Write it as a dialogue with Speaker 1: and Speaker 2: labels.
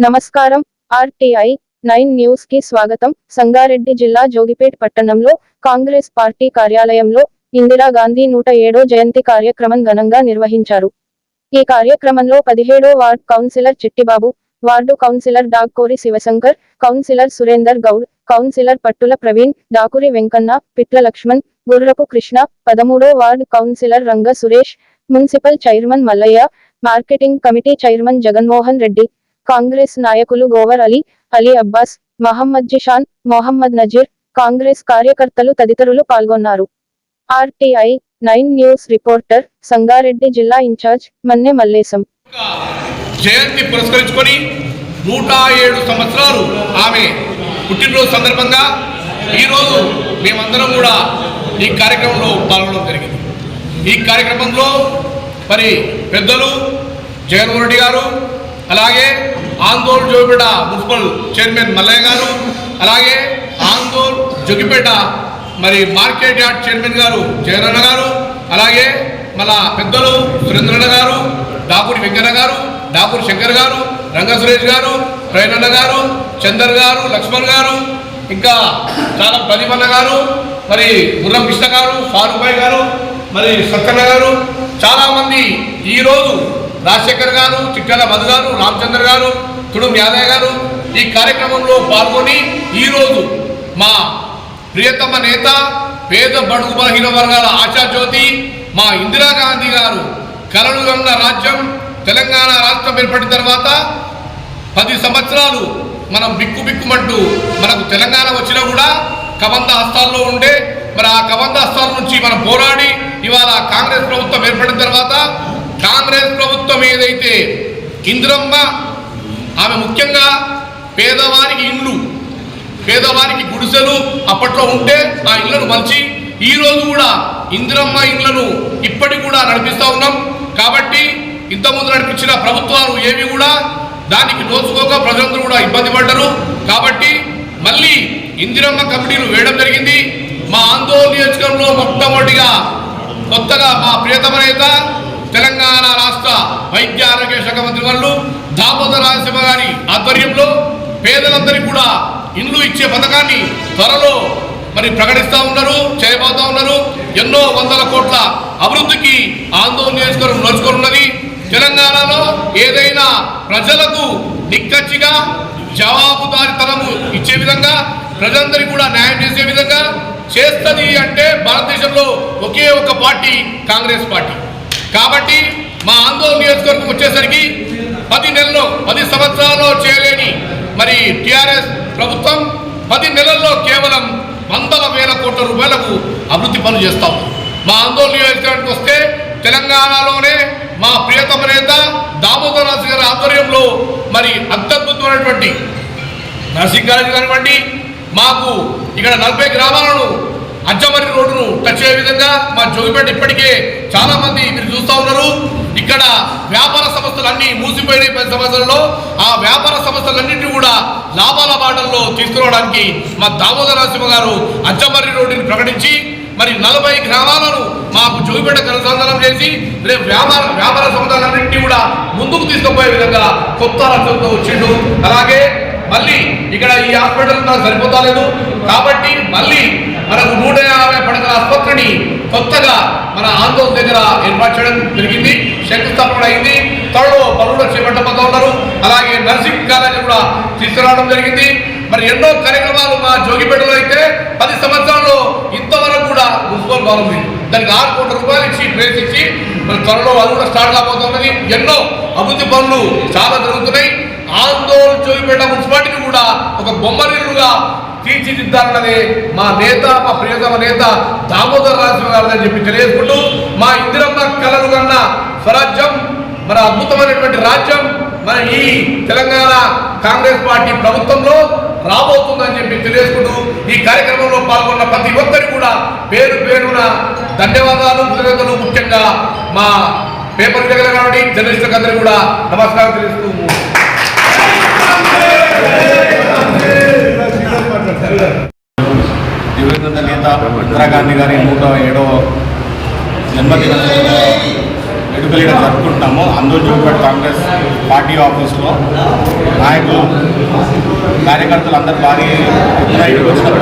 Speaker 1: నమస్కారం. RTI nine న్యూస్కి స్వాగతం. సంగారెడ్డి జిల్లా జోగిపేట్ పట్టణంలో కాంగ్రెస్ పార్టీ కార్యాలయంలో ఇందిరాగాంధీ నూట ఏడో జయంతి కార్యక్రమం ఘనంగా నిర్వహించారు. ఈ కార్యక్రమంలో పదిహేడో ward councillor Chittibabu ward councillor Dakkori Shivashankar councillor Surender Goud councillor Pattula Praveen Dakuri Venkanna పిట్ల లక్ష్మణ్ గుర్రపు కృష్ణ పదమూడో ward councillor Ranga Suresh municipal chairman Mallaiah marketing committee chairman Jaganmohan Reddy Congress నాయకులు గోవర్ అలీ అలీ అబ్బాస్ మహమ్మద్ జిషాన్ మొహమ్మద్ నజీర్ కాంగ్రెస్ కార్యకర్తలు తదితరులు పాల్గొన్నారు. RTI nine news reporter Sangareddy జిల్లా incharge Manne Mallesham.
Speaker 2: జయంతి పురస్కరించుకొని నూట ఏడు సంవత్సరాలు ఆమె పుట్టినరోజు సందర్భంగా ఈరోజు మేమందరం కూడా ఈ కార్యక్రమంలో పాల్గొనడం జరిగింది. ఈ కార్యక్రమంలో మరి పెద్దలు జగన్మోహన్ రెడ్డి గారు అలాగే ఆందోళ్ జోగిపేట మున్సిపల్ చైర్మన్ మల్లయ్య గారు అలాగే ఆందోళ్ జోగిపేట మరి మార్కెట్ యార్డ్ చైర్మన్ గారు జయనన్న గారు అలాగే మన పెద్దలు సురేంద్రన్న గారు డాకూరి వెంకన్న గారు డాకూరి శంకర్ గారు రంగ సురేష్ గారు ప్రవీణన్న గారు చందర్ గారు లక్ష్మణ్ గారు ఇంకా చాలా ప్రదీపన్న గారు మరి గుర్రం కృష్ణ గారు ఫారూక్ భాయ్ గారు మరి సత్యన్న గారు చాలామంది ఈరోజు రాజశేఖర్ గారు చిట్టాల మధు గారు రామచంద్ర గారు తుడుం యాదయ్య గారు ఈ కార్యక్రమంలో పాల్గొని ఈరోజు మా ప్రియతమ నేత పేద బడుగు బలహీన వర్గాల ఆశాజ్యోతి మా ఇందిరాగాంధీ గారు కలలు రాజ్యం తెలంగాణ రాష్ట్రం ఏర్పడిన తర్వాత పది సంవత్సరాలు మనం బిక్కు బిక్కుమంటూ మనకు తెలంగాణ వచ్చినా కూడా కబంద హస్తాల్లో ఉండే మరి ఆ కబంద హస్తాల నుంచి మనం పోరాడి ఇవాళ కాంగ్రెస్ ప్రభుత్వం ఏర్పడిన తర్వాత కాంగ్రెస్ ప్రభుత్వం ఏదైతే ఇందిరమ్మ ఆమె ముఖ్యంగా పేదవారికి ఇండ్లు పేదవారికి గుడిసెలు అప్పట్లో ఉంటే ఆ ఇళ్ళను మంచి ఈ రోజు కూడా ఇందిరమ్మ ఇండ్లను ఇప్పటికి కూడా నడిపిస్తూ ఉన్నాం. కాబట్టి ఇంతకుముందు నడిపించిన ప్రభుత్వాలు ఏవి కూడా దానికి దోచుకోక ప్రజలందరూ కూడా ఇబ్బంది పడ్డరు. కాబట్టి మళ్ళీ ఇందిరమ్మ కమిటీలు వేయడం జరిగింది. మా ఆందోళన నియోజకవర్గంలో మొట్టమొదటిగా కొత్తగా మా ప్రియతమ నేత తెలంగాణ రాష్ట్ర వైద్య ఆరోగ్య శాఖ మంత్రి వాళ్ళు దామోదర రాజసింహ గారి ఆధ్వర్యంలో పేదలందరికీ కూడా ఇండ్లు ఇచ్చే పథకాన్ని త్వరలో మరి ప్రకటిస్తూ ఉన్నారు చేయబోతా ఉన్నారు. ఎన్నో వందల కోట్ల అభివృద్ధికి ఆందోళన నియోజకవర్గం నడుచుకున్నది తెలంగాణలో ఏదైనా ప్రజలకు నిక్కచ్చిగా జవాబుదారితనము ఇచ్చే విధంగా ప్రజలందరికీ కూడా న్యాయం చేసే విధంగా చేస్తుంది అంటే భారతదేశంలో ఒకే ఒక పార్టీ కాంగ్రెస్ పార్టీ. కాబట్టి మా ఆందోళన నియోజకవర్గం వచ్చేసరికి పది నెలల్లో పది సంవత్సరాల్లో చేయలేని మరి టిఆర్ఎస్ ప్రభుత్వం పది నెలల్లో కేవలం వందల వేల కోట్ల రూపాయలకు అభివృద్ధి పనులు చేస్తాం మా ఆందోళన నియోజకవర్గానికి వస్తే తెలంగాణలోనే మా ప్రియతమ నేత దామోదర రాజు గారి ఆధ్వర్యంలో మరి అత్యద్భుతమైనటువంటి నర్సింగ్ కాలేజ్ కానివ్వండి మాకు ఇక్కడ నలభై గ్రామాలను అజ్జమరి రోడ్డును టచ్ అయ్యే విధంగా మా జోగిపేట ఇప్పటికే చాలా మంది మీరు చూస్తూ ఉన్నారు. ఇక్కడ వ్యాపార సంస్థలు అన్ని మూసిపోయిన పది ఆ వ్యాపార సంస్థలన్నింటినీ కూడా లాభాల బాటల్లో తీసుకురావడానికి మా దామోదర నరసింహ గారు అజ్జమర్రి రోడ్డుని ప్రకటించి మరి నలభై గ్రామాలను మాకు జోగిపేట కనుసంధానం చేసి రేపు వ్యాపార వ్యాపార సంస్థలన్నింటినీ కూడా ముందుకు తీసుకుపోయే విధంగా కొత్త రచనతో వచ్చిండు. అలాగే మళ్ళీ ఇక్కడ ఈ హాస్పిటల్ నాకు సరిపోతా లేదు. కాబట్టి మళ్ళీ మనకు నూట యాభై పడకల ఆసుపత్రిని కొత్తగా మన ఆందోళన దగ్గర ఏర్పాటు చేయడం జరిగింది. శంకుస్థాపన అయింది. త్వరలో పనులు చేపట్టబోతా ఉన్నారు అలాగే నర్సింగ్ కాలేజ్ కూడా తీసుకురావడం జరిగింది. మరి ఎన్నో కార్యక్రమాలు మా జోగిపేటలో అయితే పది సంవత్సరాల్లో ఇంతవరకు కూడా మున్సిపల్ బాగుంది దానికి ఆరు కోట్ల రూపాయలు ఇచ్చి ప్లేస్ ఇచ్చి మరి త్వరలో అది కూడా స్టార్ట్ కాబోతున్నది ఎన్నో అభివృద్ధి పనులు చాలా జరుగుతున్నాయి. ఆందోళన జోగిపేట ఒక బొమ్మరిల్లుగా మా నేత మా ప్రియతమ నేత దామోదర రాజు గారు చెప్పి తెలియజేసుకుంటూ మా ఇందిరమ్మ కలలు కన్న స్వరాజ్యం మన అద్భుతమైనటువంటి రాజ్యం మన ఈ తెలంగాణ కాంగ్రెస్ పార్టీ ప్రభుత్వంలో రాబోతుందని చెప్పి తెలియజేసుకుంటూ ఈ కార్యక్రమంలో పాల్గొన్న ప్రతి ఒక్కరికి కూడా పేరు పేరున ధన్యవాదాలు కృతజ్ఞతలు. ముఖ్యంగా మా పేపర్ దగ్గర కాబట్టి జర్నలిస్టులకు అందరూ కూడా నమస్కారం తెలుస్తూ
Speaker 3: దివంగత నేత ఇందిరాగాంధీ గారి నూట ఏడవ జన్మదిన వేడుకలు వేడుకలుగా జరుపుకుంటున్నాము. అందరూ జోగిపేట కాంగ్రెస్ పార్టీ ఆఫీస్లో నాయకులు కార్యకర్తలు అందరూ భారీ వచ్చినప్పుడు